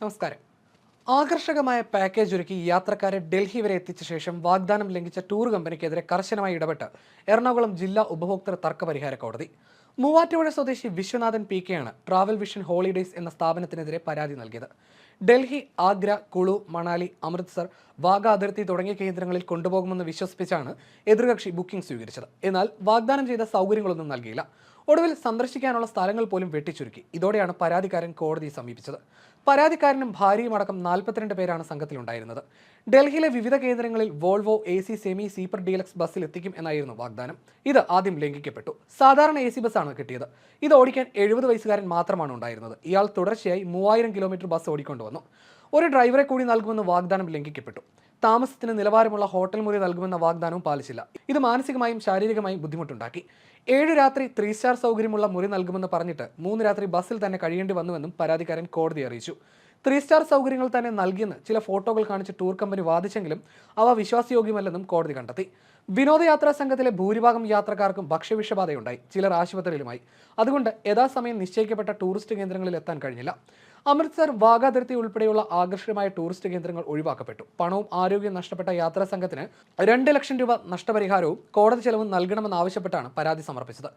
നമസ്കാരം. ആകർഷകമായ പാക്കേജ് ഒരുക്കി യാത്രക്കാരെ ഡൽഹി വരെ എത്തിച്ച ശേഷം വാഗ്ദാനം ലംഘിച്ച ടൂർ കമ്പനിക്കെതിരെ കർശനമായി ഇടപെട്ട് എറണാകുളം ജില്ലാ ഉപഭോക്തൃ തർക്ക പരിഹാര കോടതി. മൂവാറ്റുപുഴ സ്വദേശി വിശ്വനാഥൻ പി കെയാണ് ട്രാവൽ വിഷൻ ഹോളിഡേയ്സ് എന്ന സ്ഥാപനത്തിനെതിരെ പരാതി നൽകിയത്. ഡൽഹി ആഗ്ര കുളു മണാലി അമൃത്സർ വാഗ അതിർത്തി തുടങ്ങിയ കേന്ദ്രങ്ങളിൽ കൊണ്ടുപോകുമെന്ന് വിശ്വസിപ്പിച്ചാണ് എതിർകക്ഷി ബുക്കിംഗ് സ്വീകരിച്ചത്. എന്നാൽ വാഗ്ദാനം ചെയ്ത സൗകര്യങ്ങളൊന്നും നൽകിയില്ല. ഒടുവിൽ സന്ദർശിക്കാനുള്ള സ്ഥലങ്ങൾ പോലും വെട്ടിച്ചുരുക്കി. ഇതോടെയാണ് പരാതിക്കാരൻ കോടതിയെ സമീപിച്ചത്. പരാതിക്കാരനും ഭാര്യയും അടക്കം നാൽപ്പത്തിരണ്ട് പേരാണ് സംഘത്തിലുണ്ടായിരുന്നത്. ഡൽഹിയിലെ വിവിധ കേന്ദ്രങ്ങളിൽ Volvo A C semi sleeper deluxe ബസ്സിൽ എത്തിക്കും എന്നായിരുന്നു വാഗ്ദാനം. ഇത് ആദ്യം ലംഘിക്കപ്പെട്ടു. സാധാരണ എ സി ബസ്സാണ് കിട്ടിയത്. ഇത് ഓടിക്കാൻ എഴുപത് വയസ്സുകാരൻ മാത്രമാണ് ഉണ്ടായിരുന്നത്. ഇയാൾ തുടർച്ചയായി മൂവായിരം കിലോമീറ്റർ ബസ് ഓടിക്കൊണ്ടുവന്നു. ഒരു ഡ്രൈവറെ കൂടി നൽകുമെന്ന് വാഗ്ദാനം ലംഘിക്കപ്പെട്ടു. താമസത്തിന് നിലവാരമുള്ള ഹോട്ടൽ മുറി നൽകുമെന്ന വാഗ്ദാനവും പാലിച്ചില്ല. ഇത് മാനസികമായും ശാരീരികമായും ബുദ്ധിമുട്ടുണ്ടാക്കി. ഏഴ് രാത്രി ത്രീ സ്റ്റാർ സൗകര്യമുള്ള മുറി നൽകുമെന്ന് പറഞ്ഞിട്ട് മൂന്ന് രാത്രി ബസ്സിൽ തന്നെ കഴിയേണ്ടി വന്നുവെന്നും പരാതിക്കാരൻ കോടതി അറിയിച്ചു. ത്രീ സ്റ്റാർ സൗകര്യങ്ങൾ തന്നെ നൽകിയെന്ന് ചില ഫോട്ടോകൾ കാണിച്ച് ടൂർ കമ്പനി വാദിച്ചെങ്കിലും അവ വിശ്വാസയോഗ്യമല്ലെന്നും കോടതി കണ്ടെത്തി. വിനോദയാത്രാ സംഘത്തിലെ ഭൂരിഭാഗം യാത്രക്കാർക്കും ഭക്ഷ്യവിഷബാധയുണ്ടായി. ചിലർ ആശുപത്രിയിലുമായി. അതുകൊണ്ട് യഥാസമയം നിശ്ചയിക്കപ്പെട്ട ടൂറിസ്റ്റ് കേന്ദ്രങ്ങളിൽ എത്താൻ കഴിഞ്ഞില്ല. അമൃത്സർ വാഗ അതിർത്തി ഉൾപ്പെടെയുള്ള ആകർഷകമായ ടൂറിസ്റ്റ് കേന്ദ്രങ്ങൾ ഒഴിവാക്കപ്പെട്ടു. പണവും ആരോഗ്യവും നഷ്ടപ്പെട്ട യാത്രാ സംഘത്തിന് രണ്ട് ലക്ഷം രൂപ നഷ്ടപരിഹാരവും കോടതി ചെലവും നൽകണമെന്നാവശ്യപ്പെട്ടാണ് പരാതി സമർപ്പിച്ചത്.